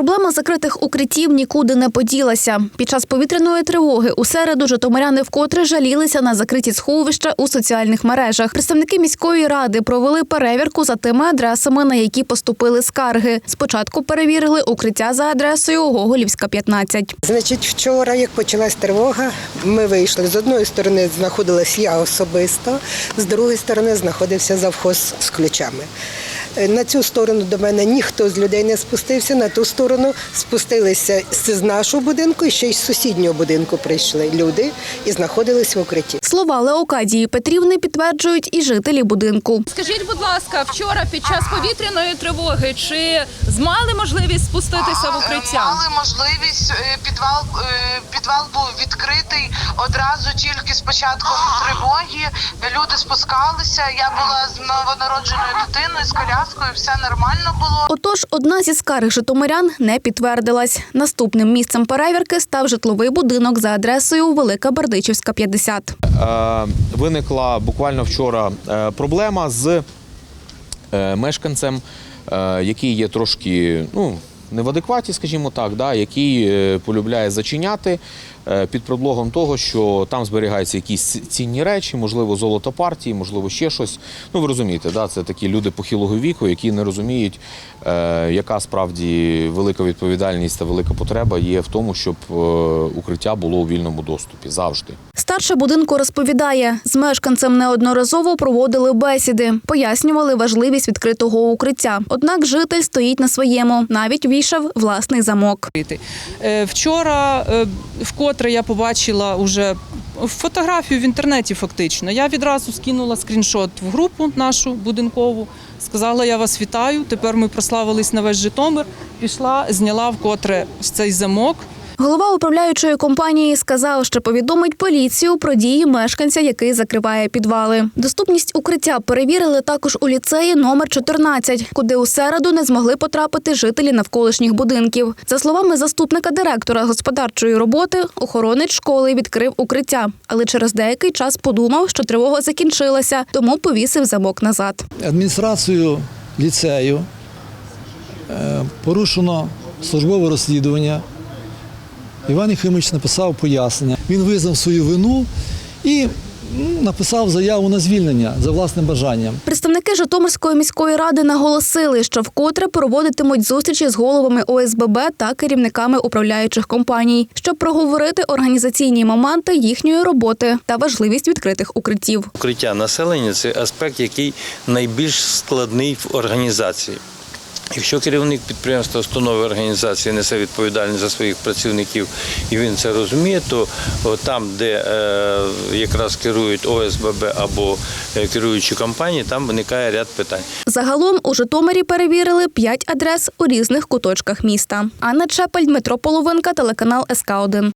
Проблема закритих укриттів нікуди не поділася. Під час повітряної тривоги у середу житомиряни вкотре жалілися на закриті сховища у соціальних мережах. Представники міської ради провели перевірку за тими адресами, на які поступили скарги. Спочатку перевірили укриття за адресою Гоголівська, 15. Значить, вчора, як почалась тривога, ми вийшли. З одної сторони знаходилась я особисто, з другої сторони знаходився завхоз з ключами. Е, На цю сторону до мене ніхто з людей не спустився, на ту сторону спустилися з нашого будинку і ще й з сусіднього будинку прийшли люди і знаходились в укритті. Слова Леокадії Петрівни підтверджують і жителі будинку. Скажіть, будь ласка, вчора під час повітряної тривоги чи мали можливість спуститися в укриття? Мали можливість е, підвал е, підвал був відкритий одразу тільки з початком тривоги. Люди спускалися. Я була з новонародженою дитиною з коляскою, все нормально було. Отож, одна зі скарг житомирян не підтвердилась. Наступним місцем перевірки став житловий будинок за адресою Велика Бердичівська, 50. Е, виникла буквально вчора е, проблема з е, мешканцем, який є трошки ну, не в адекваті, скажімо так, да, який е, полюбляє зачиняти е, під предлогом того, що там зберігаються якісь цінні речі, можливо, золото партії, можливо, ще щось. Ну, ви розумієте, да, це такі люди похилого віку, які не розуміють, яка справді велика відповідальність та велика потреба є в тому, щоб е, укриття було у вільному доступі завжди. Старша будинку розповідає, з мешканцем неодноразово проводили бесіди, пояснювали важливість відкритого укриття. Однак житель стоїть на своєму, навіть вішав власний замок. Е, Вчора е, вкотре я побачила уже фотографію в інтернеті. Фактично, я відразу скинула скріншот в групу нашу будинкову. Сказала, я вас вітаю. Тепер ми прославились на весь Житомир. Пішла, зняла вкотре цей замок. Голова управляючої компанії сказав, що повідомить поліцію про дії мешканця, який закриває підвали. Доступність укриття перевірили також у ліцеї номер 14, куди у середу не змогли потрапити жителі навколишніх будинків. За словами заступника директора господарчої роботи, охоронець школи відкрив укриття, але через деякий час подумав, що тривога закінчилася, тому повісив замок назад. адміністрацією ліцею е, порушено службове розслідування. Іван Єхимович написав пояснення. Він визнав свою вину і написав заяву на звільнення за власним бажанням. Представники Житомирської міської ради наголосили, що вкотре проводитимуть зустрічі з головами ОСББ та керівниками управляючих компаній, щоб проговорити організаційні моменти їхньої роботи та важливість відкритих укриттів. Укриття населення це аспект, який найбільш складний в організації. Якщо керівник підприємства, установи організації несе відповідальність за своїх працівників і він це розуміє, то там, де е, якраз керують ОСББ або е, керуючі компанії, там виникає ряд питань. Загалом у Житомирі перевірили п'ять адрес у різних куточках міста. Анна Чепель, Дмитро Половинка, телеканал СК 1